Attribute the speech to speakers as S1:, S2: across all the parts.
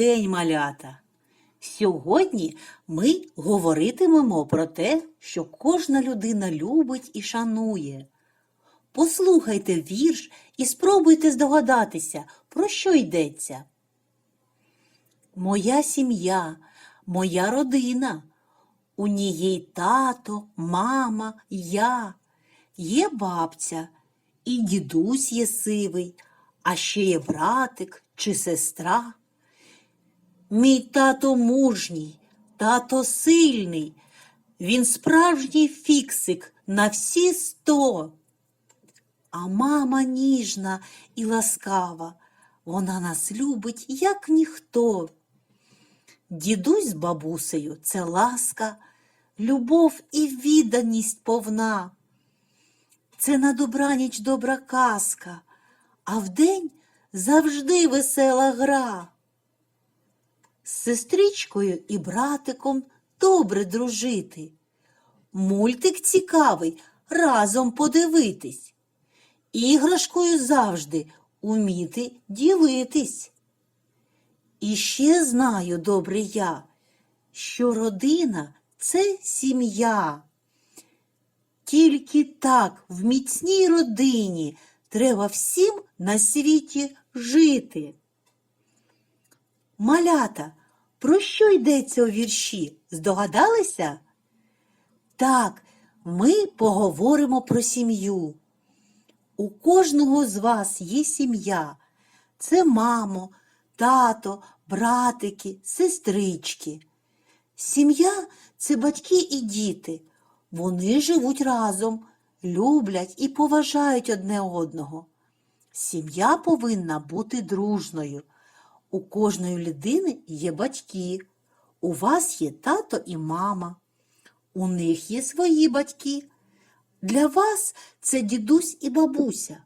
S1: день, малята! Сьогодні ми говоритимемо про те, що кожна людина любить і шанує. Послухайте вірш і спробуйте здогадатися, про що йдеться. Моя сім'я, моя родина. У ній тато, мама, я, є бабця, і дідусь є сивий, а ще є братик чи сестра. Мій тато мужній, тато сильний, він справжній фіксик на всі сто. А мама ніжна і ласкава, вона нас любить, як ніхто. Дідусь з бабусею це ласка, любов і відданість повна. Це на добраніч добра казка, а вдень завжди весела гра. Сестричкою і братиком добре дружити. Мультик цікавий разом подивитись. Іграшкою завжди уміти ділитись. І ще знаю, добре я, що родина це сім'я. Тільки так в міцній родині треба всім на світі жити. Малята, про що йдеться у вірші? Здогадалися? Так, ми поговоримо про сім'ю. У кожного з вас є сім'я. Це мамо, тато, братики, сестрички. Сім'я це батьки і діти. Вони живуть разом, люблять і поважають одне одного. Сім'я повинна бути дружною. У кожної людини є батьки. У вас є тато і мама. У них є свої батьки. Для вас це дідусь і бабуся.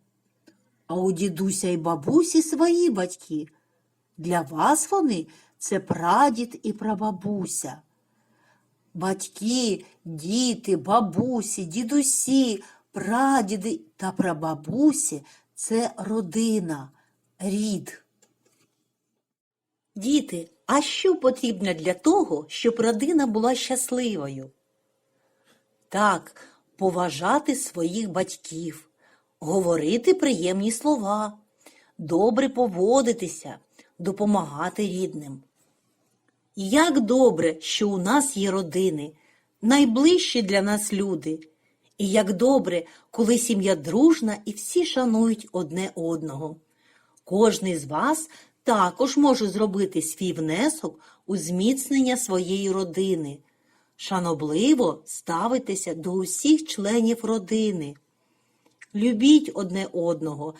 S1: А у дідуся і бабусі свої батьки. Для вас вони це прадід і прабабуся. Батьки, діти, бабусі, дідусі, прадіди та прабабусі це родина, рід. Діти, а що потрібно для того, щоб родина була щасливою? Так, поважати своїх батьків, говорити приємні слова, добре поводитися, допомагати рідним. Як добре, що у нас є родини, найближчі для нас люди. І як добре, коли сім'я дружна і всі шанують одне одного. Кожний з вас також може зробити свій внесок у зміцнення своєї родини. Шанобливо ставитися до усіх членів родини. Любіть одне одного,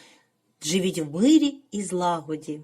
S1: живіть в мирі і злагоді.